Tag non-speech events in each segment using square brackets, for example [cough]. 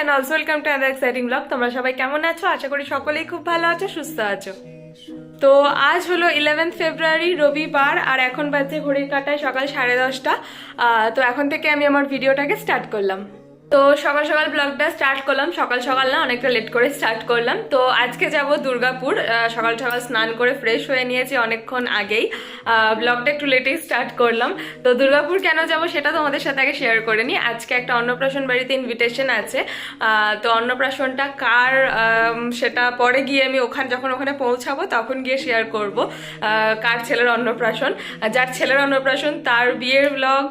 And also welcome to other exciting blog তোমরা সবাই কেমন আছো? আশা করি সকলেই খুব ভালো আছো, সুস্থ আছো। তো আজ হলো ইলেভেন্থ ফেব্রুয়ারি রবিবার, আর এখন বাজছে ঘড়ির কাটায় সকাল সাড়ে দশটা। তো এখন থেকে আমি আমার ভিডিওটাকে স্টার্ট করলাম। তো সকাল সকাল ব্লগটা স্টার্ট করলাম। সকাল সকাল না অনেকটা লেট করে স্টার্ট করলাম। তো আজকে যাব দুর্গাপুর। সকাল সকাল স্নান করে ফ্রেশ হয়ে নিয়েছি অনেকক্ষণ আগেই। ব্লগটা একটু লেটেই স্টার্ট করলাম। তো দুর্গাপুর কেন যাব সেটা তোমাদের সাথে আগে শেয়ার করে নিই। আজকে একটা অন্নপ্রাশন বাড়িতে ইনভিটেশন আছে। তো অন্নপ্রাশনটা কার সেটা পরে গিয়ে আমি ওখানে, যখন ওখানে পৌঁছাবো তখন গিয়ে শেয়ার করব কার ছেলের অন্নপ্রাশন। যার ছেলের অন্নপ্রাশন, তার বিয়ের ব্লগ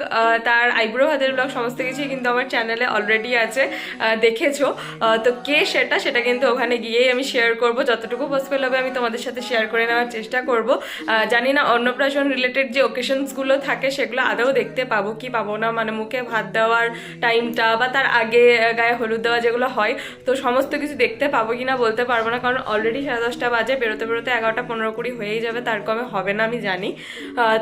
তার আইব্রো হাতের ব্লগ সমস্ত কিছুই কিন্তু আমার চ্যানেলে অলরেডি আছে দেখেছ। তো কে সেটা সেটা কিন্তু ওখানে গিয়েই আমি শেয়ার করব। যতটুকু পসিবল হবে আমি তোমাদের সাথে শেয়ার করে নেওয়ার চেষ্টা করব। জানি না অন্নপ্রাশন রিলেটেড যে ওকেশনসগুলো থাকে সেগুলো আদৌ দেখতে পাবো কি পাবো না? মানে মুখে ভাত দেওয়ার টাইমটা বা তার আগে গায়ে হলুদ দেওয়া যেগুলো হয়, তো সমস্ত কিছু দেখতে পাবো কি না বলতে পারব না। কারণ অলরেডি সাড়ে দশটা বাজে, বেরোতে বেরোতে এগারোটা পনেরো কুড়ি হয়েই যাবে, তার কমে হবে না আমি জানি।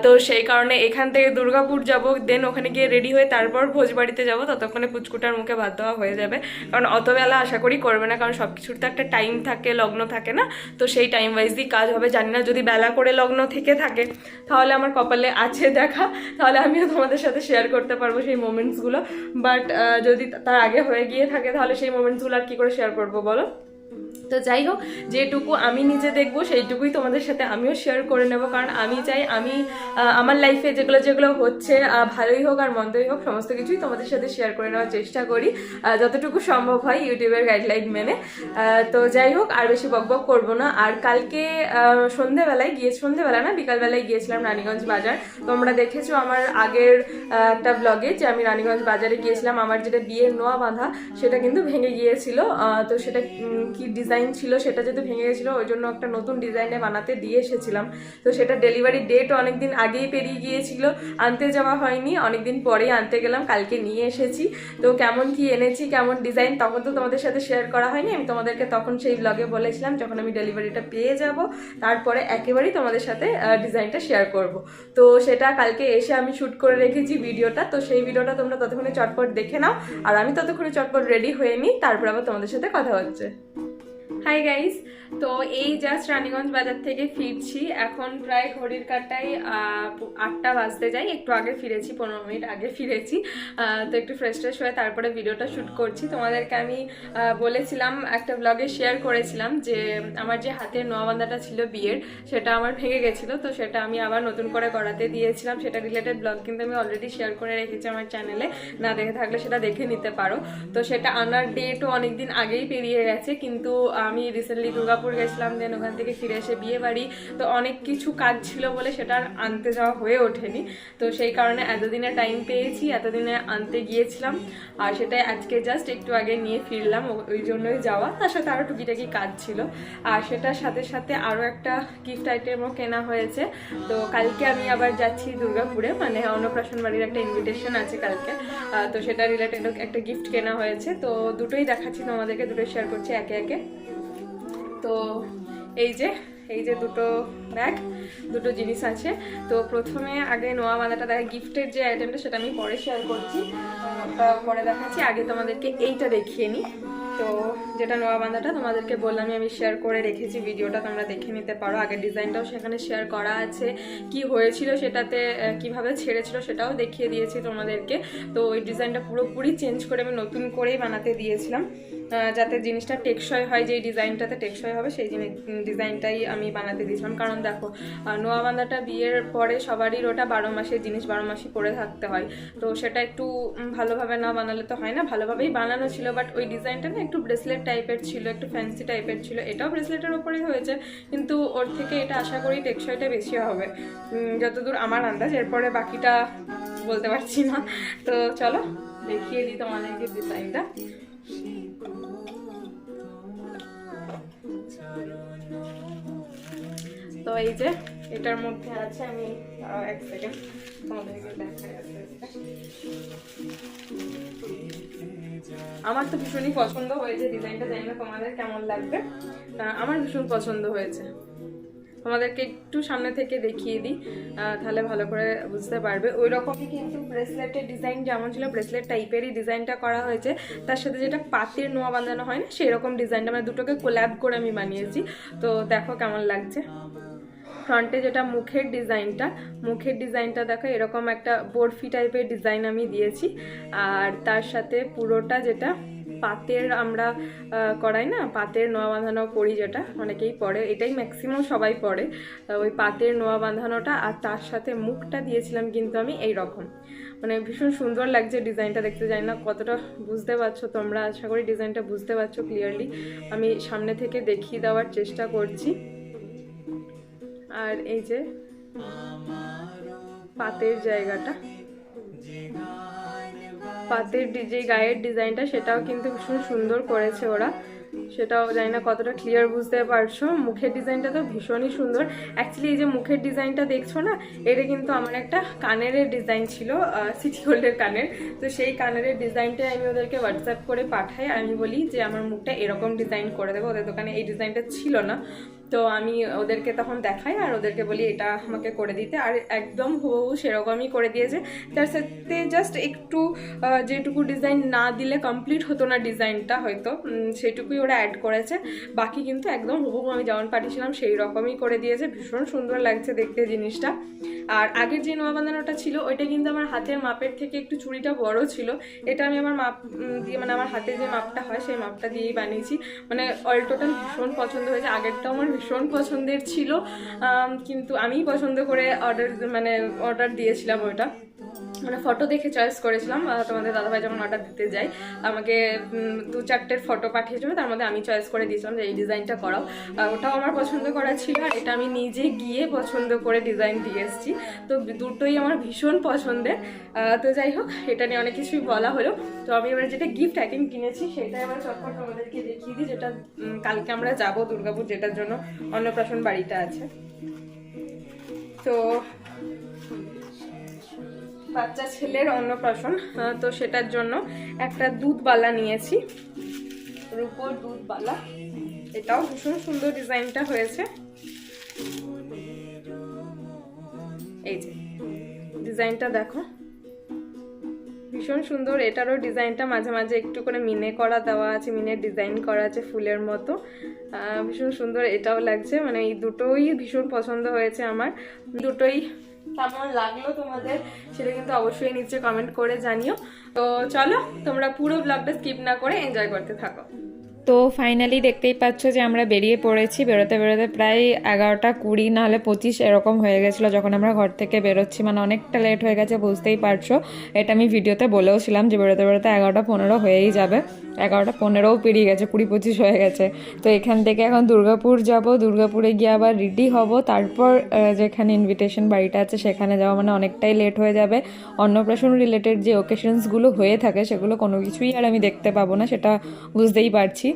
তো সেই কারণে এখান থেকে দুর্গাপুর যাব দেন ওখানে গিয়ে রেডি হয়ে তারপর ভোজবাড়িতে যাব, ততক্ষণে পুচকুটার মুখে ভাত দেওয়া হয়ে যাবে। কারণ অত বেলা আশা করি করবে না, কারণ সব কিছুর তো একটা টাইম থাকে, লগ্ন থাকে না। তো সেই টাইম ওয়াইজই কাজ হবে, জানি না যদি বেলা করে লগ্ন থেকে থাকে। তাহলে আমার কপালে আছে দেখা, তাহলে আমিও তোমাদের সাথে শেয়ার করতে পারব সেই মোমেন্টসগুলো বাট যদি তার আগে হয়ে গিয়ে থাকে, তাহলে সেই মোমেন্টসগুলো আর কী করে শেয়ার করব বলো? তো যাই হোক, যেটুকু আমি নিজে দেখব, সেইটুকুই তোমাদের সাথে আমিও শেয়ার করে নেব। কারণ আমি চাই আমি আমার লাইফে যেগুলো যেগুলো হচ্ছে ভালোই হোক আর মন্দই হোক, সমস্ত কিছুই তোমাদের সাথে শেয়ার করে নেওয়ার চেষ্টা করি। যতটুকু সম্ভব হয় ইউটিউবের গাইডলাইন মেনে। তো যাই হোক, আর বেশি বকবক করব না। আর কালকে সন্ধেবেলায় গিয়ে, সন্ধেবেলা না, বিকালবেলায় গিয়েছিলাম রানীগঞ্জ বাজার। তোমরা দেখেছ আমার আগের একটা ব্লগে যে আমি রানীগঞ্জ বাজারে গিয়েছিলাম, আমার যেটা বিয়ের নোয়া বাঁধা, সেটা কিন্তু ভেঙে গিয়েছিল। তো সেটা কি ডিজাইন ছিল, সেটা যেহেতু ভেঙে গেছিল, ওই জন্য একটা নতুন ডিজাইনে বানাতে দিয়ে এসেছিলাম। তো সেটা ডেলিভারি ডেট অনেকদিন আগেই পেরিয়ে গিয়েছিল, আনতে যাওয়া হয়নি, অনেকদিন পরেই আনতে গেলাম, কালকে নিয়ে এসেছি। তো কেমন কি এনেছি, কেমন ডিজাইন তখন তো তোমাদের সাথে শেয়ার করা হয়নি, আমি তোমাদেরকে তখন সেই ব্লগে বলেছিলাম, যখন আমি ডেলিভারিটা পেয়ে যাব, তারপরে একেবারেই তোমাদের সাথে ডিজাইনটা শেয়ার করব। তো সেটা কালকে এসে আমি শ্যুট করে রেখেছি ভিডিওটা, তো সেই ভিডিওটা তোমরা ততক্ষণে চটপট দেখে নাও, আর আমি ততক্ষণে চটপট রেডি হয়ে নিই, তারপর আবার তোমাদের সাথে কথা হচ্ছে। হাই গাইস তো এই জাস্ট রানীগঞ্জ বাজার থেকে ফিরছি। এখন প্রায় ঘড়ির কাটায় আটটা বাজতে যাই একটু আগে ফিরেছি, পনেরো মিনিট আগে ফিরেছি। তো একটু ফ্রেশ ট্রেশ হয়ে তারপরে ভিডিওটা শ্যুট করছি। তোমাদেরকে আমি বলেছিলাম, একটা ব্লগে শেয়ার করেছিলাম যে, আমার যে হাতের নোয়াবান্ধাটা ছিল বিয়ের, সেটা আমার ভেঙে গেছিল। তো সেটা আমি আবার নতুন করে করাতে দিয়েছিলাম। সেটা রিলেটেড ব্লগ কিন্তু আমি অলরেডি শেয়ার করে রেখেছি আমার চ্যানেলে না দেখে থাকলে সেটা দেখে নিতে পারো। তো সেটা আনার ডেটও অনেকদিন আগেই পেরিয়ে গেছে। কিন্তু আমি রিসেন্টলি দুর্গাপুর গেছিলাম দেন ওখান থেকে ফিরে এসে বিয়ে বাড়ি তো অনেক কিছু কাজ ছিল বলে সেটা আর আনতে যাওয়া হয়ে ওঠেনি। তো সেই কারণে এতদিনে টাইম পেয়েছি, এতদিনে আনতে গিয়েছিলাম। আর সেটাই আজকে জাস্ট একটু আগে নিয়ে ফিরলাম ওই জন্যই যাওয়া। তার সাথে আরও টুকিটাকি কাজ ছিল। আর সেটার সাথে সাথে আরও একটা গিফট আইটেমও কেনা হয়েছে। তো কালকে আমি আবার যাচ্ছি দুর্গাপুরে মানে অন্নপ্রাশন বাড়ির একটা ইনভিটেশন আছে কালকে। তো সেটা রিলেটেড একটা গিফট কেনা হয়েছে। তো দুটোই দেখাচ্ছি তোমাদেরকে, দুটোই শেয়ার করছি একে একে। তো এই যে এই যে দুটো ব্যাগ দুটো জিনিস আছে। তো প্রথমে আগে নোয়া বাঁধাটা দেখা, গিফটের যে আইটেমটা সেটা আমি পরে শেয়ার করছি। পরে দেখাচ্ছি। আগে তোমাদেরকে এইটা দেখিয়ে নিই তো যেটা নোয়া বাঁধাটা তোমাদেরকে বললামই, আমি শেয়ার করে রেখেছি। ভিডিওটা তোমরা দেখে নিতে পারো। আগের ডিজাইনটাও সেখানে শেয়ার করা আছে। কি হয়েছিল সেটাতে কীভাবে ছেড়েছিল সেটাও দেখিয়ে দিয়েছি তোমাদেরকে। তো ওই ডিজাইনটা পুরোপুরি চেঞ্জ করে আমি নতুন করেই বানাতে দিয়েছিলাম। যাতে জিনিসটা টেকসই হয়, যেই ডিজাইনটাতে টেকসই হবে, সেই জিনিস ডিজাইনটাই আমি বানাতে দিয়েছিলাম। কারণ দেখো নোয়া বাঁধাটা বিয়ের পরে সবারই ওটা বারো মাসের জিনিস বারো মাসই পরে থাকতে হয়। তো সেটা একটু ভালোভাবে না বানালে তো হয় না, ভালোভাবেই বানানো ছিল বাট ওই ডিজাইনটা না একটু ব্রেসলেট টাইপের ছিল, একটু ফ্যান্সি টাইপের ছিল। এটাও ব্রেসলেটের ওপরেই হয়েছে, কিন্তু ওর থেকে এটা আশা করি টেকসইটা বেশি হবে। যতদূর আমার আন্দাজ, এরপরে বাকিটা বলতে পারছি না। তো চলো, দেখিয়ে দিই তোমাদেরকে ডিজাইনটা তো এই যে, এটার মধ্যে আছে, আমি এক সেকেন্ড। আমার তো ভীষণই পছন্দ হয়েছে ডিজাইনটা জানি না তোমাদের কেমন লাগবে আমার ভীষণ পছন্দ হয়েছে আমাদেরকে একটু সামনে থেকে দেখিয়ে দিই তাহলে ভালো করে বুঝতে পারবে। ওই রকমই কিন্তু ব্রেসলেটের ডিজাইন যেমন ছিল ব্রেসলেট টাইপেরই ডিজাইনটা করা হয়েছে। তার সাথে যেটা পাতের নোয়া বাঁধানো হয় না সেই রকম ডিজাইনটা মানে দুটোকে কোল্যাব করে আমি বানিয়েছি। তো দেখো কেমন লাগছে। ফ্রন্টে যেটা মুখের ডিজাইনটা মুখের ডিজাইনটা দেখো, এরকম একটা বরফি টাইপের ডিজাইন আমি দিয়েছি। আর তার সাথে পুরোটা যেটা পাতের আমরা করাই না, পাতের নোয়া বাঁধানো করি যেটা, অনেকেই পরে, এটাই ম্যাক্সিমাম সবাই পরে। ওই পাতের নোয়া বাঁধানোটা আর তার সাথে মুখটা দিয়েছিলাম কিন্তু আমি এই রকম মানে ভীষণ সুন্দর লাগছে ডিজাইনটা, দেখতে জানি না কতটা বুঝতে পারছ তোমরা, আশা করি ডিজাইনটা বুঝতে পারছ ক্লিয়ারলি আমি সামনে থেকে দেখিয়ে দেওয়ার চেষ্টা করছি। আর এই যে পাতের জায়গাটা। পাতের যে গায়ের ডিজাইনটা সেটাও কিন্তু ভীষণ সুন্দর করেছে ওরা। সেটাও জানি না কতটা ক্লিয়ার বুঝতে পারছ। মুখের ডিজাইনটা তো ভীষণই সুন্দর। অ্যাকচুয়ালি এই যে মুখের ডিজাইনটা দেখছ না, এটা কিন্তু আমার একটা কানের ডিজাইন ছিল সিটি গোল্ডের কানের। তো সেই কানের ডিজাইনটা আমি ওদেরকে হোয়াটসঅ্যাপ করে পাঠাই। আমি বলি যে, আমার মুখটা এরকম ডিজাইন করে দেবো। ওদের দোকানে এই ডিজাইনটা ছিল না। তো আমি ওদেরকে তখন দেখাই আর ওদেরকে বলি, এটা আমাকে করে দিতে। আর একদম হুবহু সেরকমই করে দিয়েছে। তার সাথে জাস্ট একটু যেটুকু ডিজাইন না দিলে কমপ্লিট হতো না ডিজাইনটা হয়তো সেটুকুই ওরা অ্যাড করেছে। বাকি কিন্তু একদম হুবহু আমি যেমন পাঠিয়েছিলাম সেই রকমই করে দিয়েছে। ভীষণ সুন্দর লাগছে দেখতে জিনিসটা। আর আগের যে নোয়া বাঁধানোটা ছিল, ওইটা কিন্তু আমার হাতের মাপের থেকে একটু চুড়িটা বড় ছিল। এটা আমি আমার মাপ দিয়ে মানে আমার হাতে যে মাপটা হয়, সেই মাপটা দিয়েই বানিয়েছি। মানে অল টোটাল ভীষণ পছন্দ হয়েছে। আগেরটাও আমার ভীষণ পছন্দের ছিল কিন্তু আমি পছন্দ করে অর্ডার মানে অর্ডার দিয়েছিলাম ওইটা। মানে ফটো দেখে চয়েস করেছিলাম তোমাদের দাদাভাই যখন অর্ডার দিতে যাই আমাকে দু চারটের ফটো পাঠিয়েছিল, তার মধ্যে আমি চয়েস করে দিয়েছিলাম যে এই ডিজাইনটা করাও। ওটাও আমার পছন্দ করা ছিল আর এটা আমি নিজে গিয়ে পছন্দ করে ডিজাইন দিয়ে এসেছি। তো দুটোই আমার ভীষণ পছন্দের। তো যাই হোক, এটা নিয়ে অনেক কিছুই বলা হলো। তো আমি এবার যেটা গিফট প্যাকিং কিনেছি, সেটাই আমার চটপট আমাদেরকে দেখিয়ে দিই, যেটা কালকে আমরা যাব দুর্গাপুর, যেটার জন্য অন্নপ্রাশন বাড়িটা আছে। তো বাচ্চা ছেলের অন্নপ্রাশন তো সেটার জন্য একটা দুধবালা নিয়েছি। রূপোর দুধবালা এটাও ভীষণ সুন্দর ডিজাইনটা হয়েছে। এই যে, ডিজাইনটা দেখো। ভীষণ সুন্দর, এটারও ডিজাইনটা মাঝে মাঝে একটু করে মিনে করা দেওয়া আছে মিনের ডিজাইন করা আছে ফুলের মতো। ভীষণ সুন্দর এটাও লাগছে মানে এই দুটোই ভীষণ পছন্দ হয়েছে আমার। দুটোই কেমন লাগল তোমাদের সেটা কিন্তু অবশ্যই নিচে কমেন্ট করে জানিও। তো চলো, তোমরা পুরো ব্লগটা স্কিপ না করে এনজয় করতে থাকো। তো ফাইনালি দেখতেই পাচ্ছ যে আমরা বেরিয়ে পড়েছি। বেরোতে বেরোতে প্রায় এগারোটা কুড়ি, নাহলে পঁচিশ এরকম হয়ে গেছিল যখন আমরা ঘর থেকে বেরোচ্ছি। মানে অনেকটা লেট হয়ে গেছে, বুঝতেই পারছ। এটা আমি ভিডিওতে বলেওছিলাম যে বেরোতে বেরোতে এগারোটা পনেরো হয়েই যাবে। এগারোটা পনেরোও পেরিয়ে গেছে, কুড়ি পঁচিশ হয়ে গেছে। তো এখান থেকে এখন দুর্গাপুর যাব। দুর্গাপুরে গিয়ে আবার রেডি হব। তারপর যেখানে ইনভিটেশন বাড়িটা আছে, সেখানে যাওয়া মানে অনেকটাই লেট হয়ে যাবে। অন্নপ্রাশন রিলেটেড যে ওকেশনসগুলো হয়ে থাকে, সেগুলো কোনো কিছুই আর আমি দেখতে পাবো না, সেটা বুঝতেই পারছি।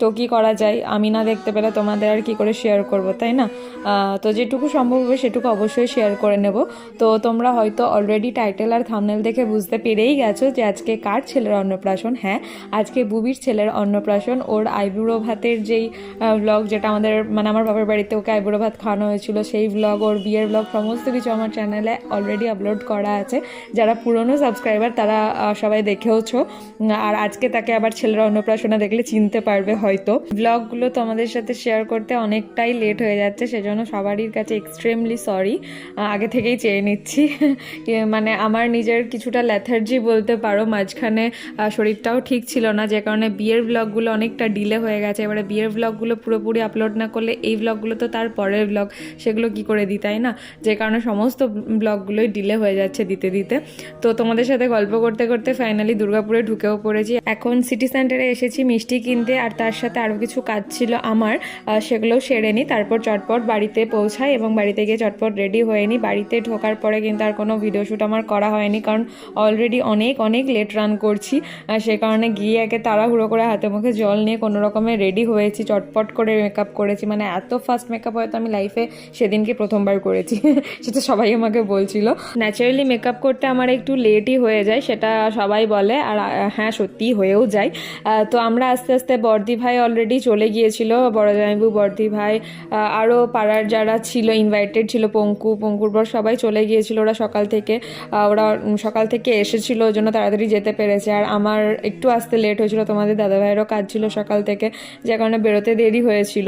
তো কি করা যায়, আমি না দেখতে পেলে তোমাদের আর কি করে শেয়ার করব, তাই না? তো যেটুকু সম্ভব হবে সেটুকু অবশ্যই শেয়ার করে নেব। তো তোমরা হয়তো অলরেডি টাইটেল আর থামনেল দেখে বুঝতে পেরেই গেছো যে আজকে কার ছেলের অন্নপ্রাশন হ্যাঁ? আজকে বুবির ছেলের অন্নপ্রাশন, ওর আইবুড়ো ভাতের যেই ব্লগ যেটা আমাদের মানে আমার বাবার বাড়িতে ওকে আইবুড়ো ভাত খাওয়ানো হয়েছিল, সেই ব্লগ ওর বিয়ের ব্লগ সমস্ত কিছু আমার চ্যানেলে অলরেডি আপলোড করা আছে। যারা পুরনো সাবস্ক্রাইবার তারা সবাই দেখেওছো। আর আজকে তাকে আবার ছেলের অন্নপ্রাশনে দেখলে চিনতে পারবে হয়তো। ব্লগগুলো তোমাদের সাথে শেয়ার করতে অনেকটাই লেট হয়ে যাচ্ছে, সেজন্য সবারই কাছে এক্সট্রিমলি সরি আগে থেকেই চেয়ে নিচ্ছি। [laughs] মানে আমার নিজের কিছুটা ল্যাথার্জি বলতে পারো, মাঝখানে শরীরটাও ঠিক ছিল না, যে কারণে বিয়ের ব্লগগুলো অনেকটা ডিলে হয়ে গেছে। এবারে বিয়ের ব্লগগুলো পুরোপুরি আপলোড না করলে এই ব্লগগুলো তো তার পরের ব্লগ সেগুলো কি করে দিই, তাই না? যে কারণে সমস্ত ব্লগগুলোই ডিলে হয়ে যাচ্ছে দিতে দিতে। তো তোমাদের সাথে গল্প করতে করতে ফাইনালি দুর্গাপুরে ঢুকেও পড়েছি। এখন সিটি সেন্টারে এসেছি মিষ্টি কিনতে, আর তার সাথে আরও কিছু কাজ ছিল আমার সেগুলোও সেরে নিই তারপর চটপট বাড়িতে পৌঁছাই এবং বাড়িতে গিয়ে চটপট রেডি হয়ে নিই বাড়িতে ঢোকার পরে কিন্তু আর কোনো ভিডিও শ্যুট আমার করা হয়নি কারণ অলরেডি অনেক অনেক লেট রান করছি। সে কারণে গিয়ে একে তাড়াহুড়ো করে হাতে মুখে জল নিয়ে কোনো রকমে রেডি হয়েছি, চটপট করে মেকআপ করেছি। মানে এত ফাস্ট মেকআপ হয়তো আমি লাইফে সেদিনকে প্রথমবার করেছি। [laughs] সেটা সবাই আমাকে বলছিল। ন্যাচারালি মেকআপ করতে আমার একটু লেটই হয়ে যায়, সেটা সবাই বলে। আর হ্যাঁ সত্যিই হয়েও যায়। তো আমরা আস্তে আস্তে বর্দি ভাই অলরেডি চলে গিয়েছিল বড় জামাইবু বর্দি ভাই আরও পাড়ার যারা ছিল ইনভাইটেড ছিল, পঙ্কু, পঙ্কুর পর সবাই চলে গিয়েছিল ওরা সকাল থেকে ওরা সকাল থেকে এসেছিল ওই জন্য তাড়াতাড়ি যেতে পেরেছে। আর আমার একটু আসতে লেট হয়েছিল, তোমাদের দাদা ভাইয়েরও কাজ ছিল সকাল থেকে, যে কারণে বেরোতে দেরি হয়েছিল।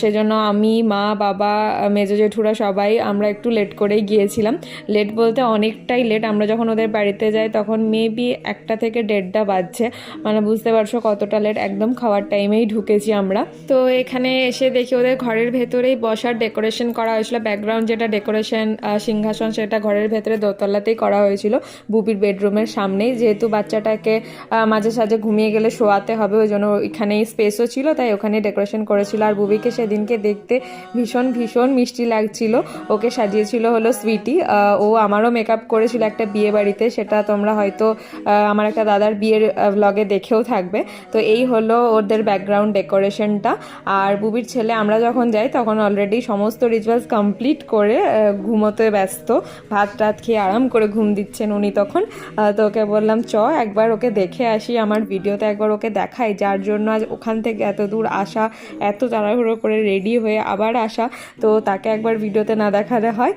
সেজন্য আমি, মা, বাবা, মেজো জেঠুরা সবাই আমরা একটু লেট করেই গিয়েছিলাম। লেট বলতে অনেকটাই লেট আমরা যখন ওদের বাড়িতে যাই তখন মেবি একটা থেকে দেড়টা বাজছে। মানে বুঝতে পারছ কতটা লেট একদম খাওয়ার টাইমেই ঢুকেছি আমরা। তো এখানে এসে দেখি ওদের ঘরের ভেতরেই বসার ডেকোরেশন করা হয়েছিল। ব্যাকগ্রাউন্ড যেটা ডেকোরেশন সিংহাসন সেটা ঘরের ভেতরে দোতলাতেই করা হয়েছিল। বুবির বেডরুমের সামনেই। যেহেতু বাচ্চাটাকে মাঝে সাঝে ঘুমিয়ে গেলে শোয়াতে হবে, ওই জন্য এখানেই স্পেসও ছিল, তাই ওখানে ডেকোরেশন করেছিল। আর বুবিকে সেদিনকে দেখতে ভীষণ ভীষণ মিষ্টি লাগছিল। ওকে সাজিয়েছিল হলো সুইটি ও আমারও মেকআপ করেছিল একটা বিয়ে বাড়িতে। সেটা তোমরা হয়তো আমার একটা দাদার বিয়ের ব্লগে দেখেও থাকবে। তো এই হলো ওদের ব্যাকগ্রাউন্ড ডেকোরেশনটা আর বুবির ছেলে, আমরা যখন যাই, তখন অলরেডি সমস্ত রিচুয়ালস কমপ্লিট করে ঘুমোতে ব্যস্ত। ভাত টাত খেয়ে আরাম করে ঘুম দিচ্ছেন উনি তখন। তো ওকে বললাম, চ, একবার ওকে দেখে আসি আমার ভিডিওতে, একবার ওকে দেখাই। যার জন্য আজ ওখান থেকে এত দূর আসা, এত তাড়াহুড়ো করে রেডি হয়ে আবার আসা, তো তাকে একবার ভিডিওতে না দেখালে হয়।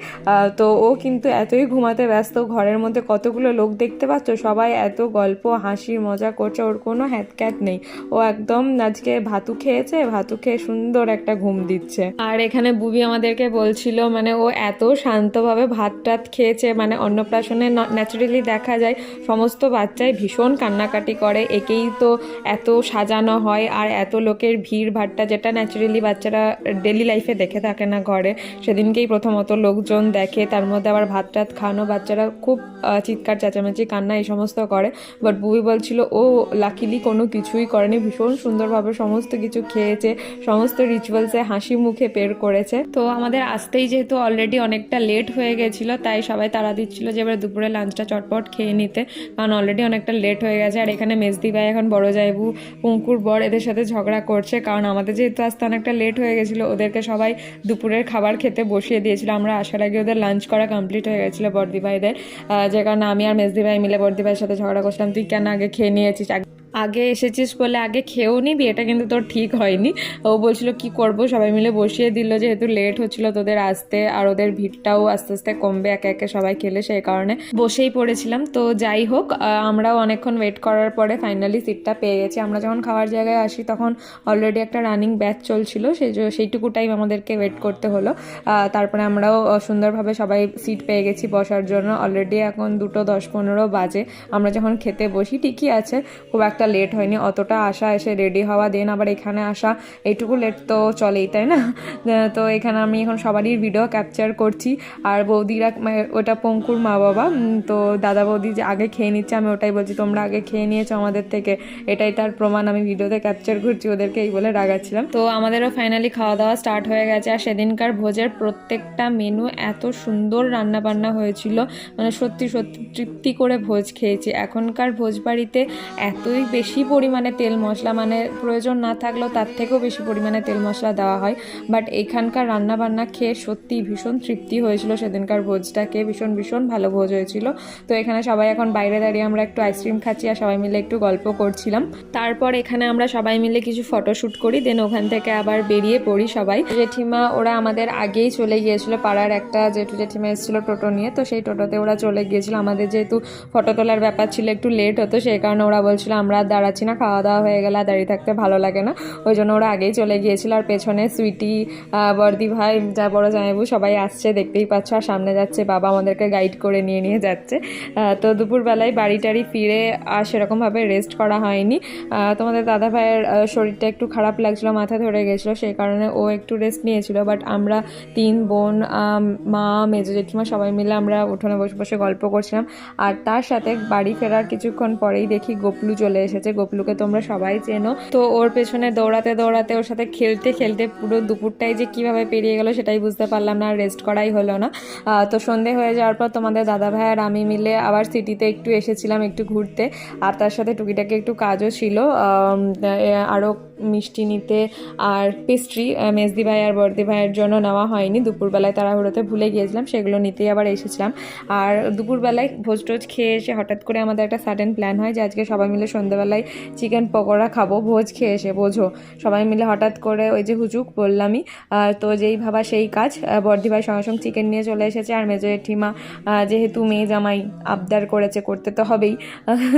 তো ও কিন্তু এতই ঘুমাতে ব্যস্ত, ঘরের মধ্যে কতগুলো লোক দেখতে পাচ্ছ? সবাই এত গল্প, হাসি, মজা করছে, ওর কোনো হ্যাটক্যাট নেই। ও একদম আজকে ভাতু খেয়েছে, ভাতু খেয়ে সুন্দর একটা ঘুম দিচ্ছে। আর এখানে বুবি আমাদেরকে বলছিল মানে ও এত শান্তভাবে ভাত টাত খেয়েছে মানে অন্নপ্রাশনে ন্যাচারালি দেখা যায়, সমস্ত বাচ্চাই ভীষণ কান্নাকাটি করে, একেই তো এত সাজানো হয়, আর এত লোকের ভিড় ভাট্টা যেটা ন্যাচারালি বাচ্চারা ডেলি লাইফে দেখে থাকে না ঘরে। সেদিনকেই প্রথমত লোকজন দেখে, তার মধ্যে আবার ভাত টাত খাওয়ানো, বাচ্চারা খুব চিৎকার, চেঁচামেচি, কান্না, এই সমস্ত করে। বাট বুবি বলছিল, ও লাকিলি কোনো কিছুই করেনি, ভীষণ সুন্দরভাবে সমস্ত কিছু খেয়েছে, সমস্ত রিচুয়ালসে হাসি মুখে পের করেছে। তো আমাদের আসতেই যেহেতু অলরেডি অনেকটা লেট হয়ে গেছিল, তাই সবাই তাড়া দিচ্ছিল যে এবার দুপুরে লাঞ্চটা চটপট খেয়ে নিতে। কারণ অলরেডি অনেকটা লেট হয়ে গেছে, আর এখানে মেজদি ভাই এখন বড় জাইবু, পঙ্কুর বর এদের সাথে ঝগড়া করছে। কারণ আমাদের যেহেতু আসতে অনেকটা লেট হয়ে গেছিল, ওদেরকে সবাই দুপুরের খাবার খেতে বসিয়ে দিয়েছিল। আমরা আসার আগে ওদের লাঞ্চ করা কমপ্লিট হয়ে গেছিল বর্দি ভাইদের। যে কারণে আমি আর মেজদি ভাই মিলে বর্দি ভাইয়ের সাথে ঝগড়া করছিলাম। তুই কেন আগে খেয়ে নিয়েছিস? আগে- এসেছিস বলে আগে খেয়েও নিবি, এটা কিন্তু তোর ঠিক হয়নি। ও বলছিল, কি করব? সবাই মিলে বসিয়ে দিল, যেহেতু লেট হচ্ছিল তোদের আসতে, আর ওদের ভিড়টাও আস্তে আস্তে কমবে, একে একে সবাই খেলে সেই কারণে বসেই পড়েছিলাম। তো যাই হোক আমরাও অনেকক্ষণ ওয়েট করার পরে ফাইনালি সিটটা পেয়ে গেছি। আমরা যখন খাওয়ার জায়গায় আসি, তখন অলরেডি একটা রানিং ব্যাচ চলছিল, সেই সেইটুকু টাইম আমাদেরকে ওয়েট করতে হলো। তারপরে আমরাও সুন্দরভাবে সবাই সিট পেয়ে গেছি বসার জন্য। অলরেডি এখন দুটো দশ পনেরো বাজে। আমরা যখন খেতে বসি, ঠিকই আছে, খুব একটা লেট হয়নি, অতটা আসা এসে রেডি হওয়া দেন আবার এখানে আসা, এইটুকু লেট তো চলেই, তাই না? তো এখানে আমি এখন সবারই ভিডিও ক্যাপচার করছি। আর বৌদিরা ওটা পঙ্কুর মা বাবা তো দাদা বৌদি যে আগে খেয়ে নিচ্ছে, আমি ওটাই বলছি, তোমরা আগে খেয়ে নিয়েছো আমাদের থেকে, এটাই তার প্রমাণ, আমি ভিডিওতে ক্যাপচার করছি, ওদেরকে এই বলে রাগাচ্ছিলাম। তো আমাদেরও ফাইনালি খাওয়া দাওয়া স্টার্ট হয়ে গেছে, আর সেদিনকার ভোজের প্রত্যেকটা মেনু এত সুন্দর রান্না বান্না হয়েছিল মানে সত্যি সত্যি তৃপ্তি করে ভোজ খেয়েছি। এখনকার ভোজ বাড়িতে এতই বেশি পরিমাণে তেল মশলা মানে প্রয়োজন না থাকলেও তার থেকেও বেশি পরিমাণে তেল মশলা দেওয়া হয়। বাট এখানকার রান্না বান্না খেয়ে সত্যি ভীষণ তৃপ্তি হয়েছিল। সেদিনকার ভোজটা খেয়ে ভীষণ ভীষণ ভালো ভোজ হয়েছিল। তো এখানে সবাই এখন বাইরে দাঁড়িয়ে আমরা একটু আইসক্রিম খাচ্ছি আর সবাই মিলে একটু গল্প করছিলাম। তারপর এখানে আমরা সবাই মিলে কিছু ফটোশ্যুট করি দেন ওখান থেকে আবার বেরিয়ে পড়ি সবাই। জেঠিমা, ওরা আমাদের আগেই চলে গিয়েছিল পাড়ার একটা জেঠু জেঠিমা এসেছিল টোটো নিয়ে। তো সেই টোটোতে ওরা চলে গিয়েছিল। আমাদের যেহেতু ফটো তোলার ব্যাপার ছিল একটু লেট হতো, সেই কারণে ওরা বলছিল আমরা আর দাঁড়াচ্ছি না, খাওয়া দাওয়া হয়ে গেলে দাঁড়িয়ে থাকতে ভালো লাগে না। ওই জন্য ওরা আগেই চলে গিয়েছিল আর পেছনে সুইটি বর্দি ভাই, যা বড় জামাইবু সবাই আসছে, দেখতেই পাচ্ছ, আর সামনে যাচ্ছে বাবা আমাদেরকে গাইড করে নিয়ে নিয়ে যাচ্ছে। তো দুপুরবেলায় বাড়ি টাড়ি ফিরে আর সেরকমভাবে রেস্ট করা হয়নি। তোমাদের দাদা ভাইয়ের শরীরটা একটু খারাপ লাগছিল, মাথা ধরে গেছিল, সেই কারণে ও একটু রেস্ট নিয়েছিল বাট আমরা তিন বোন মা, মেজো জেঠিমা সবাই মিলে আমরা উঠোনে বসে বসে গল্প করছিলাম। আর তার সাথে বাড়ি ফেরার কিছুক্ষণ পরেই দেখি গোপলু চলে এসেছে, গোপলুকে তোমরা সবাই চেনো। তো ওর পেছনে দৌড়াতে দৌড়াতে ওর সাথে খেলতে খেলতে পুরো দুপুরটাই যে কীভাবে পেরিয়ে গেল সেটাই বুঝতে পারলাম না রেস্ট করাই হলো না। তো সন্ধে হয়ে যাওয়ার পর তোমাদের দাদা ভাই আর আমি মিলে আবার সিটিতে একটু এসেছিলাম একটু ঘুরতে। আর তার সাথে টুকিটাকে একটু কাজও ছিল। আরও মিষ্টি নিতে আর পেস্ট্রি মেজদি ভাই আর বর্দি ভাইয়ের জন্য নেওয়া হয়নি। দুপুরবেলায় তাড়াহুড়োতে ভুলে গিয়েছিলাম, সেগুলো নিতেই আবার এসেছিলাম। আর দুপুরবেলায় ভোজ টোজ খেয়ে এসে হঠাৎ করে আমাদের একটা সাডেন প্ল্যান হয় যে আজকে সবাই মিলে সন্ধ্যে সন্ধ্যেবেলায় চিকেন পকোড়া খাব, ভোজ খেয়ে এসে বোঝো। সবাই মিলে হঠাৎ করে ওই যে হুচুক বললামই তো যেই ভাবা সেই কাজ বর্দি ভাই সঙ্গে সঙ্গে চিকেন নিয়ে চলে এসেছে। আর মেজো জেঠিমা যেহেতু মেয়ে জামাই আবদার করেছে, করতে তো হবেই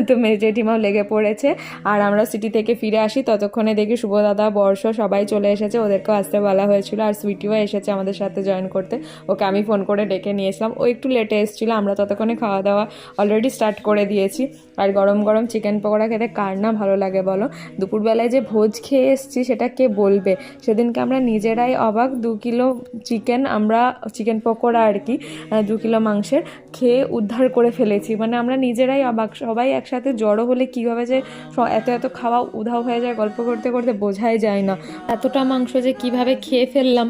তো মেজো জেঠিমাও লেগে পড়েছে। আর আমরা সিটি থেকে ফিরে আসি, ততক্ষণে দেখি শুভ দাদা, বর্ষ সবাই চলে এসেছে। ওদেরকেও আসতে বলা হয়েছিল আর সুইটিও এসেছে আমাদের সাথে জয়েন করতে। ওকে আমি ফোন করে ডেকে নিয়েছিলাম ও একটু লেটে এসেছিল, আমরা ততক্ষণে খাওয়া দাওয়া অলরেডি স্টার্ট করে দিয়েছি। আর গরম গরম চিকেন পকোড়া খেতে কার না ভালো লাগে বলো? দুপুরবেলায় যে ভোজ খেয়ে এসেছি সেটা কে বলবে? সেদিনকে আমরা নিজেরাই অবাক, দু কিলো চিকেন আমরা চিকেন পকোড়া আর কি দু কিলো মাংসের খেয়ে উদ্ধার করে ফেলেছি। মানে আমরা নিজেরাই অবাক, সবাই একসাথে জড়ো হলে কীভাবে যে এত এত খাওয়া উধাও হয়ে যায় গল্প করতে। করতে বোঝাই যায় না। এতটা মাংস যে কীভাবে খেয়ে ফেললাম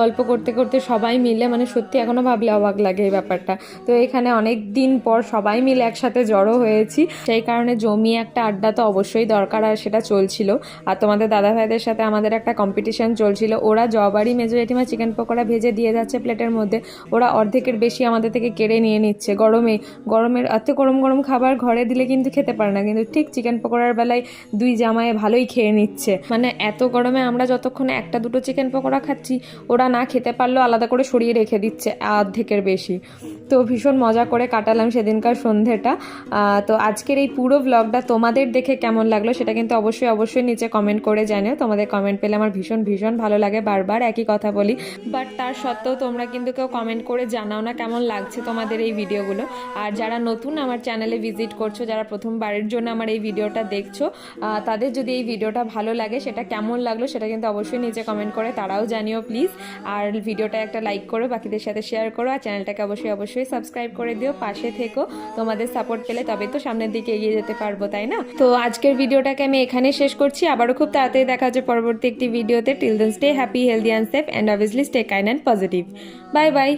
গল্প করতে করতে সবাই মিলে মানে সত্যি এখনও ভাবলে অবাক লাগে এই ব্যাপারটা। তো এখানে অনেক দিন পর সবাই মিলে একসাথে জড়ো হয়েছি। সেই কারণে জমি একটা আড্ডা তো অবশ্যই দরকার আর সেটা চলছিল। আর তোমাদের দাদা ভাইদের সাথে আমাদের একটা কম্পিটিশন চলছিল। ওরা জবারই মেজো জেঠিমা চিকেন পকোড়া ভেজে দিয়ে যাচ্ছে প্লেটের মধ্যে। ওরা অর্ধেকের বেশি আমাদের থেকে কেড়ে নিয়ে নিচ্ছে গরমে। গরমের এত গরম গরম খাবার ঘরে দিলে কিন্তু খেতে পারে না। কিন্তু ঠিক চিকেন পকোড়ার বেলায় দুই জামায়ে ভালোই খেয়ে নিচ্ছে। মানে এত গরমে আমরা যতক্ষণে একটা দুটো চিকেন পকোড়া খাচ্ছি, ওরা না খেতে পারলেও আলাদা করে সরিয়ে রেখে দিচ্ছে অর্ধেকের বেশি। তো ভীষণ মজা করে কাটালাম সেদিনকার সন্ধেটা। তো আজকের এই পুরো ব্লগটা তোমাদের দেখে কেমন লাগল সেটা কিন্তু অবশ্যই অবশ্যই নিচে কমেন্ট করে জানিও। তোমাদের কমেন্ট পেলে আমার ভীষণ ভীষণ ভালো লাগে বারবার একই কথা বলি। বাট তার সত্ত্বেও তোমরা কিন্তু কেউ কমেন্ট করে জানাও না কেমন লাগছে তোমাদের এই ভিডিওগুলো। আর যারা নতুন আমার চ্যানেলে ভিজিট করছ, যারা প্রথমবারের জন্য আমার এই ভিডিওটা দেখছ তাদের যদি এই ভিডিওটা ভালো লাগে, সেটা কেমন লাগল সেটা কিন্তু অবশ্যই নিচে কমেন্ট করে তারাও জানিও প্লিজ আর ভিডিওটা একটা লাইক করো, বাকিদের সাথে শেয়ার করো, আর চ্যানেলটাকে অবশ্যই অবশ্যই সাবস্ক্রাইব করে দিও, পাশে থেকো। তোমাদের সাপোর্ট পেলে তবে তো সামনের দিকে এগিয়ে যেতে পারব, তাই না? তো আজকের ভিডিওটাকে আমি এখানে শেষ করছি। আবারও খুব তাড়াতাড়ি দেখা হচ্ছে পরবর্তী একটি ভিডিওতে। Till then stay happy healthy and safe and obviously stay kind and positive bye bye